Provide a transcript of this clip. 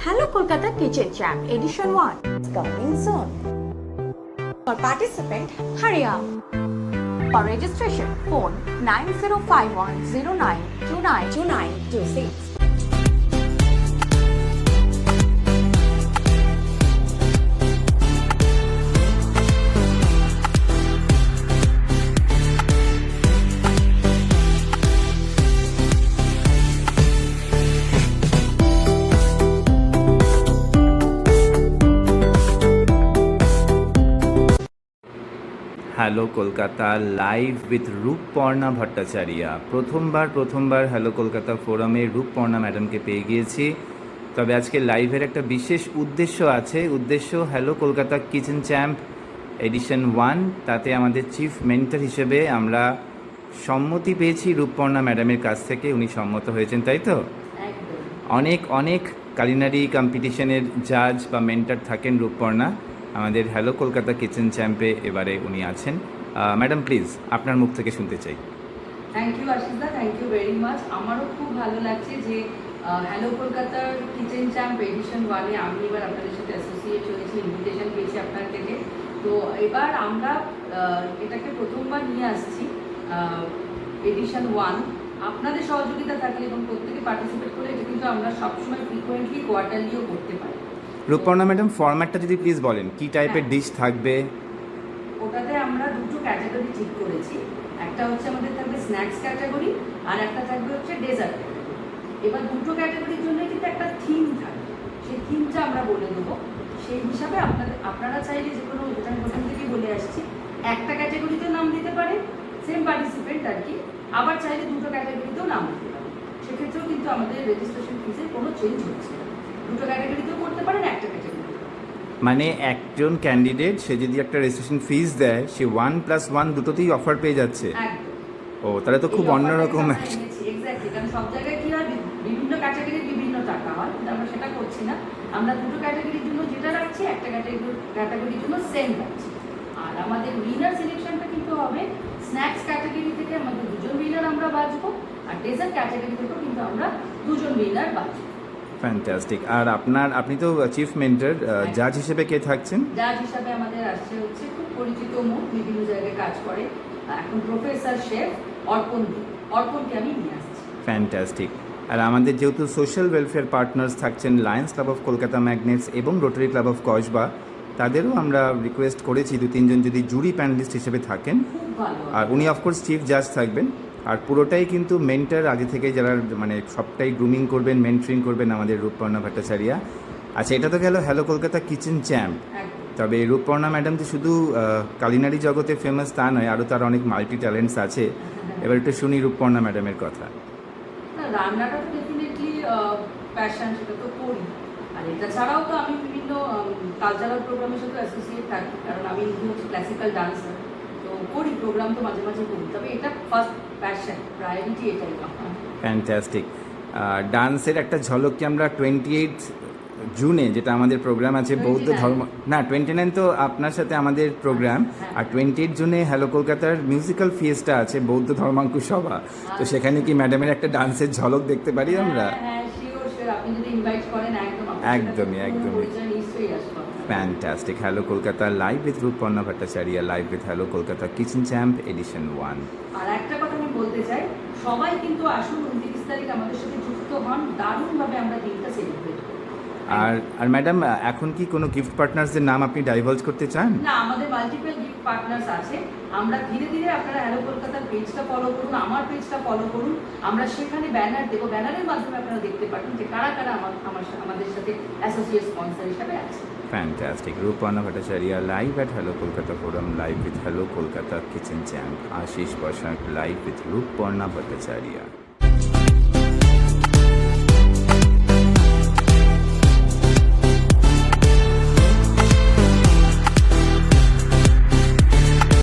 Hello Kolkata Kitchen Champ Edition 1 coming soon. For participant, hurry up. For registration, phone 905109292926. Hello Kolkata live with Ruparna Bhattacharya প্রথমবার প্রথমবার hello Kolkata ফোরামে রূপপর্ণা ম্যাডামকে পেয়ে গিয়েছি। তবে আজকে লাইভের একটা বিশেষ উদ্দেশ্য আছে। উদ্দেশ্য hello Kolkata kitchen champ edition one তাতে আমাদের চিফ মেন্টর হিসেবে আমরা সম্মতি পেয়েছি রূপপর্ণা ম্যাডামের কাছ থেকে। উনি সম্মত হয়েছেন তাই তো? অনেক অনেক কালিনারি কম্পিটিশনের জাজ বা মেন্টার থাকেন রূপপর্ণা আমাদের হ্যালো কলকাতা কিচেন চ্যাম্পে এবারে উনি আছেন। ম্যাডাম প্লিজ আপনার মুখ থেকে শুনতে চাই। থ্যাংক ইউ আশিসদা থ্যাংক ইউ ভেরি মাচ আমারও খুব ভালো লাগছে যে হ্যালো কলকাতার কিচেন চ্যাম্প এডিশন ওয়ানে আমি এবার আপনাদের সাথে অ্যাসোসিয়েট হয়েছি ইনভিটেশন পেয়েছি আপনার থেকে। তো এবার আমরা এটাকে প্রথমবার নিয়ে আসছি এডিশন ওয়ান আপনাদের সহযোগিতা থাকলে এবং প্রত্যেকে পার্টিসিপেট করে এটা কিন্তু আমরা সবসময় ফ্রিকোয়েন্টলি কোয়ার্টারলিও করতে পারি। রূপপর্ণা ম্যাডাম ফরম্যাটটা যদি প্লিজ বলেন কি টাইপের হ্যাঁ। ডিশ থাকবে? ওটাতে আমরা দুটো ক্যাটাগরি ঠিক করেছি। একটা হচ্ছে আমাদের থাকবে স্ন্যাক্স ক্যাটাগরি আর একটা থাকবে হচ্ছে ডেজার্ট ক্যাটাগরি এবার দুটো ক্যাটাগরির জন্য কিন্তু একটা থিম থাকবে সেই থিমটা আমরা বলে দেবো। সেই হিসাবে আপনাদের আপনারা চাইলে যে কোনো আমি প্রথম থেকেই বলে আসছি একটা ক্যাটাগরিতেও নাম দিতে পারে সেম পার্টিসিপেন্ট আর কি। আবার চাইলে দুটো ক্যাটাগরিতেও নাম দিতে পারে সেক্ষেত্রেও কিন্তু আমাদের রেজিস্ট্রেশন ফিজে কোনো চেঞ্জ হচ্ছে না। দুটো ক্যাটাগরিতেও করতে পারেন একটা ক্যাটাগরি মানে একজন ক্যান্ডিডেট সে যদি একটা রেজিস্ট্রেশন ফিজ দেয় সে ওয়ান প্লাস ওয়ান দুটোতেই অফার পেয়ে যাচ্ছে। ও তাহলে তো খুব অন্যরকম offerটা একটা আমরা এনেছি, exactly, কারণ সব জায়গায় কি হয় বিভিন্ন ক্যাটাগরির বিভিন্ন টাকা হয় আমরা সেটা করছি না। আমরা দুটো ক্যাটাগরির জন্য যেটা রাখছি একটা ক্যাটাগরি ক্যাটাগরির জন্য সেম রাখছি। আর আমাদের উইনার সিলেকশনটা কিন্তু হবে স্ন্যাক্স ক্যাটাগরি থেকে আমাদের দুজন উইনার আমরা বাঁচবো আর ডেজার্ট ক্যাটাগরি থেকেও কিন্তু আমরা দুজন উইনার বাঁচবো। ফ্যান্টাস্টিক আর আপনার আপনি তো চিফ মেন্টার জাজ হিসেবে কে থাকছেন? জাজ হিসাবে আমাদের আসছে হচ্ছে খুব পরিচিত মুখ বিভিন্ন জায়গায় কাজ করে। এখন প্রফেসর শেফ অর্পণ। অর্পণকে আমি নিয়ে আসছি। ফ্যান্টাস্টিক আর আমাদের যেহেতু সোশ্যাল ওয়েলফেয়ার পার্টনার্স থাকছেন Lions Club of Kolkata Magnets এবং রোটারি ক্লাব অফ কসবা তাদেরও আমরা রিকোয়েস্ট করেছি দু তিনজন যদি জুরি প্যানেলিস্ট হিসেবে থাকেন। আর উনি অফকোর্স চিফ জাজ থাকবেন। আর পুরোটাই কিন্তু মেন্টার আগে থেকে যারা মানে সবটাই গ্রুমিং করবেন মেন্টরিং করবেন আমাদের রূপপর্ণা ভট্টাচারিয়া। আচ্ছা এটা তো গেল হ্যালো কলকাতা কিচেন চ্যাম্প তবে রূপপর্ণা ম্যাডাম যে শুধু কালিনারি জগতে ফেমাস তা নয় আরও তার অনেক মাল্টি ট্যালেন্টস আছে। এবার একটু শুনি রূপপর্ণা ম্যাডামের কথা। রান্নাটা তো ডেফিনেটলি প্যাশন সেটা তো করি। আর এটা ছাড়াও তো আমি বিভিন্ন কালচারাল প্রোগ্রামের সাথে অ্যাসোসিয়েট থাকি। কারণ আমি ক্লাসিক্যাল ডান্সার করি প্রোগ্রাম তো মাঝে মাঝে করি। তবে এটা ফার্স্ট প্যাশন প্রায়োরিটি এটাই। ফ্যান্টাস্টিক ডান্সের একটা ঝলক কি আমরা টোয়েন্টি এইট জুনে যেটা আমাদের প্রোগ্রাম আছে বৌদ্ধ ধর্ম না টোয়েন্টি নাইন তো আপনার সাথে আমাদের প্রোগ্রাম হ্যাঁ। আর টোয়েন্টি এইট জুনে হ্যালো কলকাতার মিউজিক্যাল ফিয়েস্টা আছে বৌদ্ধ ধর্মাঙ্কুর সভা। তো সেখানে কি ম্যাডামের একটা ডান্সের ঝলক দেখতে পারি আমরা হ্যাঁ হ্যাঁ শিওর শিওর আপনি যদি ইনভাইট করেন একদম একদমই, একদমই। Fantastic hello Kolkata live with Ruparna Bhattacharya live with hello Kolkata kitchen champ edition one আর একটা কথা আমি বলতে চাই সবাই কিন্তু আসুন উনত্রিশ তারিখ আমাদের সাথে যুক্ত হন দারুণভাবে আমরা দিনটা সেলিব্রেট করি আর আর ম্যাডাম এখন কি কোনো গিফট পার্টনার্সদের নাম আপনি ডাইভার্জ করতে চান? না আমাদের মাল্টিপল পার্টনার্স আছে, আমরা ধীরে ধীরে আপনারা হ্যালো কলকাতার পেজটা ফলো করুন, আমার পেজটা ফলো করুন, আমরা সেখানে ব্যানার দেবো ব্যানারের মাধ্যমে আপনারা দেখতে পাবেন যে কারা কারা আমার আমার আমাদের সাথে অ্যাসোসিয়েট স্পন্সর হিসাবে আছে। Fantastic Ruparna Bhattacharya live at hello Kolkata forum live with hello Kolkata kitchen champ Ashis Basak live with Ruparna Bhattacharya.